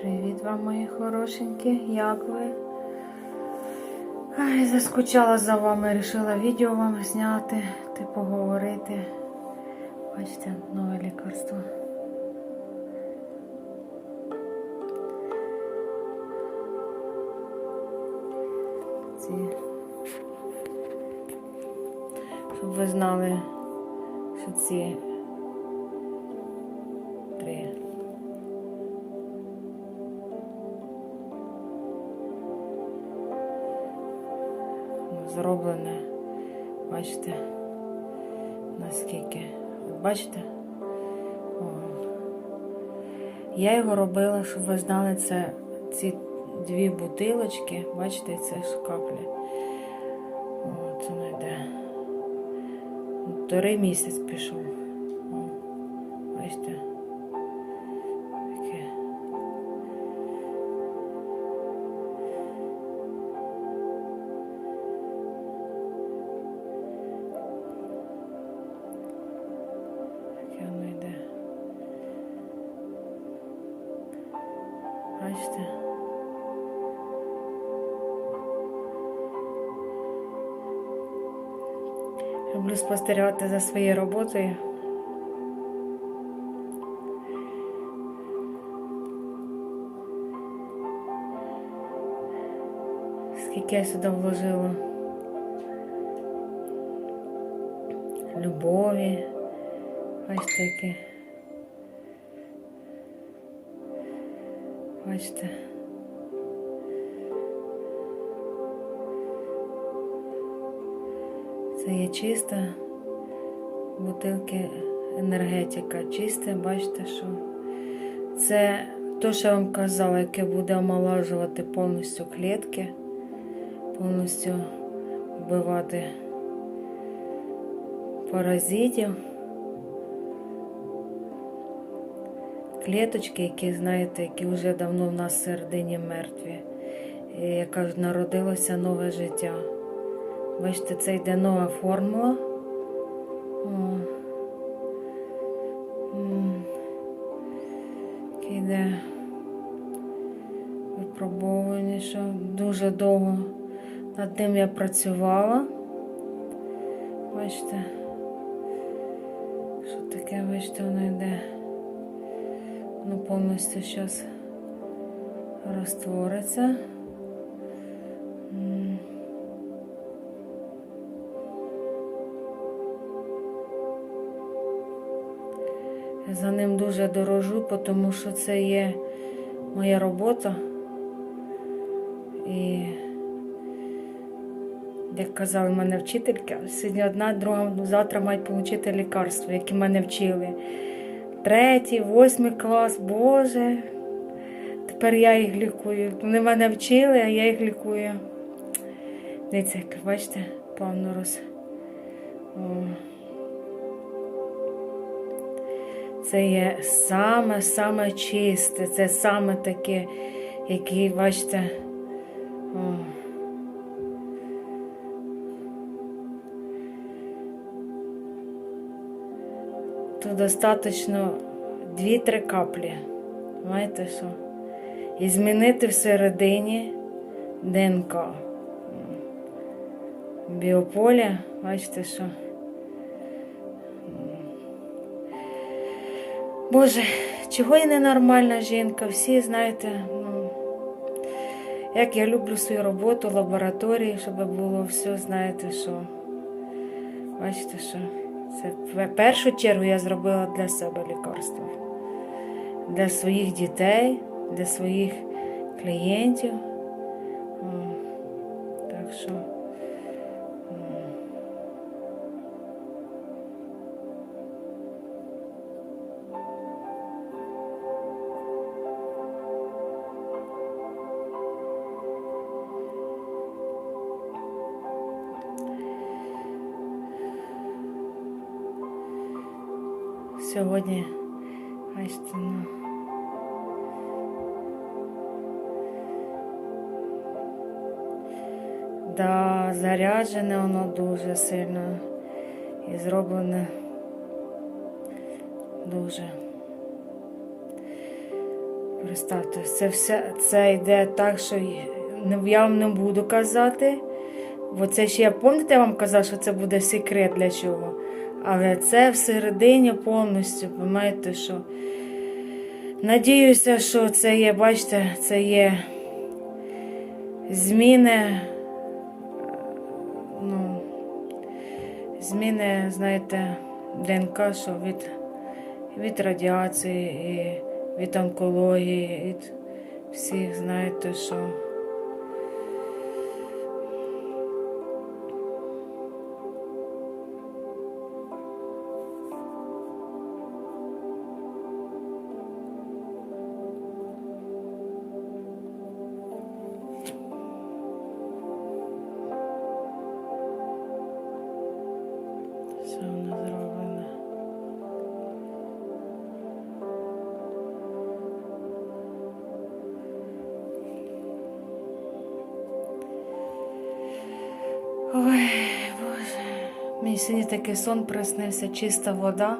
Привіт вам, мої хорошенькі, як ви? Ай, заскучала за вами, рішила відео вам зняти, ти поговорити. Бачите, нове лікарство. Ці. Щоб ви знали, що ці Бачите, наскільки. Бачите? О. Я його робила, щоб ви знали, це ці дві бутилочки, бачите, це ж каплі. О, це не йде. Вторий місяць пішов. О, бачите? Бачите? Люблю спостерігати за своєю роботою. Скільки я сюди вложила любові. Бачите, які. Бачите. Це є чиста бутилки енергетика. Чисте, бачите, що це те, що я вам казала, яке буде омолажувати повністю клітки, повністю вбивати паразитів. Клеточки, які, знаєте, які вже давно в нас всередині мертві, і яка народилося нове життя. Бачите, це йде нова формула. О. М. Таке випробовування, що дуже довго над ним я працювала. Бачите, що таке, бачите, воно йде. Воно повністю зараз розтвориться. За ним дуже дорожу, тому що це є моя робота. І, як казали мене вчителька, сьогодні одна, друга, ну, завтра мають отримати лікарство, які мене вчили. Третій, восьмий клас, Боже. Тепер я їх лікую. Вони мене вчили, а я їх лікую. Дивіться, як бачите. О. Це є саме-саме чисте, це саме таке, яке, бачите. Достатньо 2-3 каплі. Знаєте що? І змінити всередині ДНК. Біополя, бачите що? Боже, чого я ненормальна жінка? Всі знаєте, ну, як я люблю свою роботу, лабораторії, щоб було все, знаєте, що. Бачите, що це в першу чергу я зробила для себе лікарство. Для своїх дітей, для своїх клієнтів. Так що. Сьогодні, бачите, ну. Да, заряджене воно дуже сильно і зроблене дуже. Представте, це все це йде так, що я вам не буду казати. Бо це ще я пам'ятаєте, я вам казав, що це буде секрет для чого. Але це всередині повністю, розумієте, що надіюся, що це є, бачите, це є зміни. Ну, зміни, знаєте, ДНК, що від, від радіації, і від онкології, від всіх, знаєте, що. Ой, Боже. Мені сьогодні такий сон приснився, чиста вода.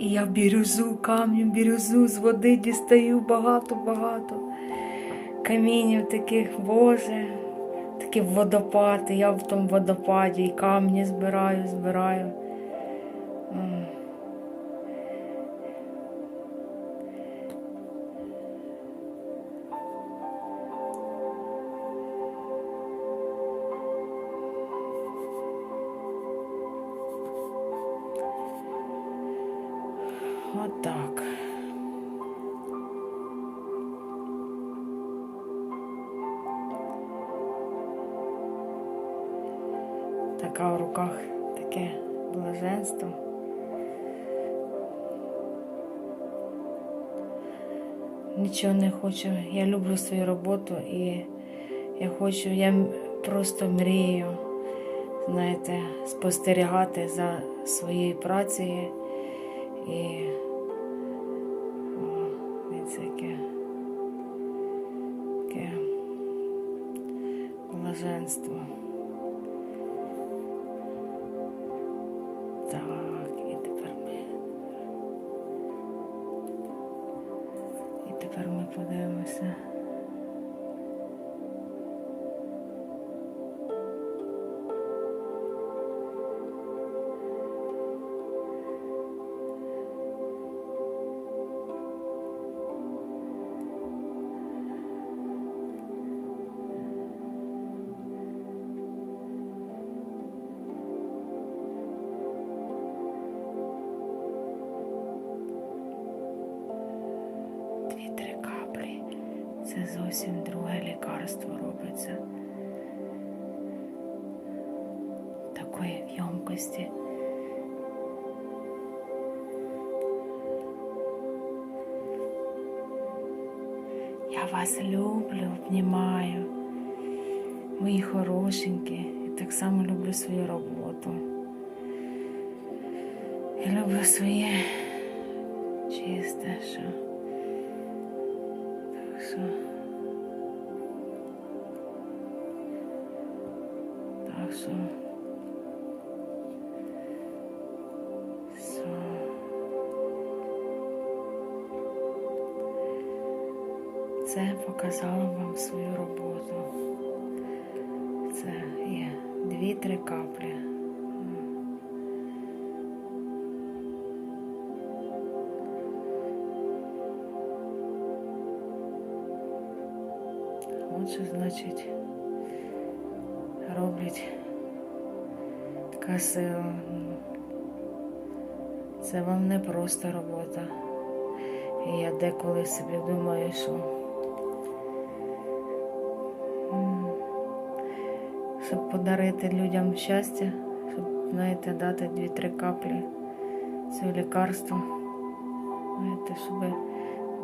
І я бірюзу, камнем бірюзу з води дістаю багато-багато. Камінів таких, Боже, такі водопади. Я в тому водопаді і камні збираю, збираю. Така в руках таке блаженство. Нічого не хочу. Я люблю свою роботу і я хочу, я просто мрію, знаєте, спостерігати за своєю працею і о, дивіться, яке, яке блаженство. Тепер ми. Дві-три каплі. Це зовсім друге лікарство робиться. Такої в'ємкості. Я вас люблю, обнімаю. Мої хорошенькі. І так само люблю свою роботу. Я люблю своє чисте, що. Що. Так що. Все. Це показала вам свою роботу. Це є дві-три каплі. Значить роблять сила. Це вам не просто робота. І я деколи собі думаю, що щоб подарити людям щастя, щоб, знаєте, дати дві-три каплі цього лікарства, знаєте, щоб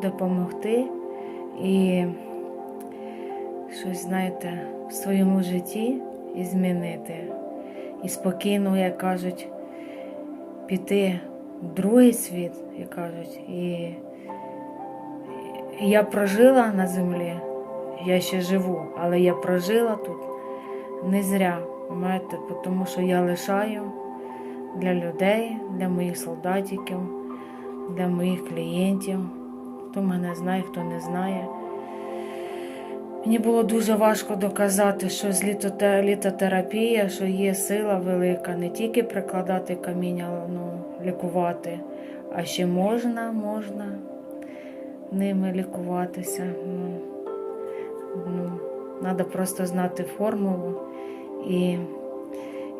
допомогти і щось, знаєте, в своєму житті і змінити. І спокійно, як кажуть, піти в другий світ, як кажуть. І я прожила на землі, я ще живу, але я прожила тут не зря, знаєте, тому що я лишаю для людей, для моїх солдатиків, для моїх клієнтів. Хто мене знає, хто не знає. Мені було дуже важко доказати, що з літотерапія, що є сила велика, не тільки прикладати каміння, ну, лікувати, а ще можна, можна ними лікуватися. Ну, ну, треба просто знати формулу і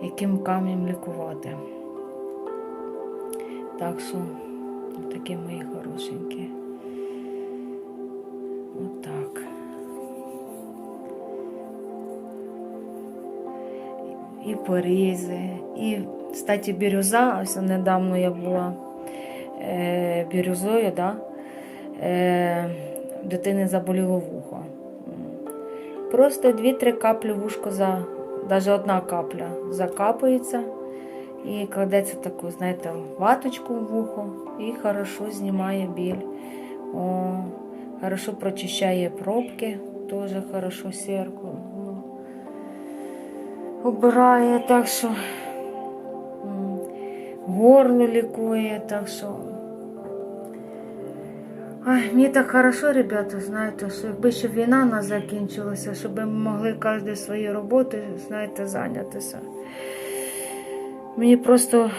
яким камнем лікувати. Так що, такі мої хорошенькі. Отак. І порізи, і, кстати, бірюза, ось недавно я була е, бірюзою, да? е, дитини заболіло вухо. Просто 2-3 каплі вушко за, навіть одна капля закапується і кладеться таку, знаєте, ваточку в вухо і хорошо знімає біль. О, хорошо прочищає пробки, теж хорошо серку. Убирає, так що горло лікує, так що. Ай, мені так хорошо, ребята, знаєте, що якби ще війна не закінчилася, щоб ми могли кожен свої роботи, знаєте, зайнятися. Мені просто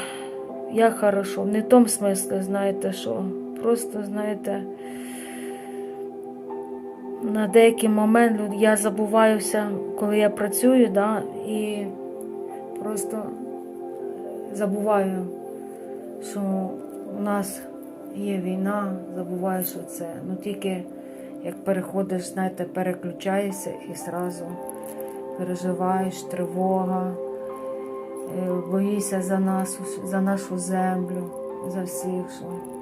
як хорошо, не в тому смислі, знаєте, що. Просто, знаєте, на деякий момент я забуваюся, коли я працюю, да, і просто забуваю, що у нас є війна, забуваю, що це. Ну тільки як переходиш, знаєте, переключаєшся і зразу переживаєш, тривога, е, боїшся за нас, за нашу землю, за всіх. Що,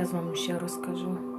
ну, з вами вам ще розкажу.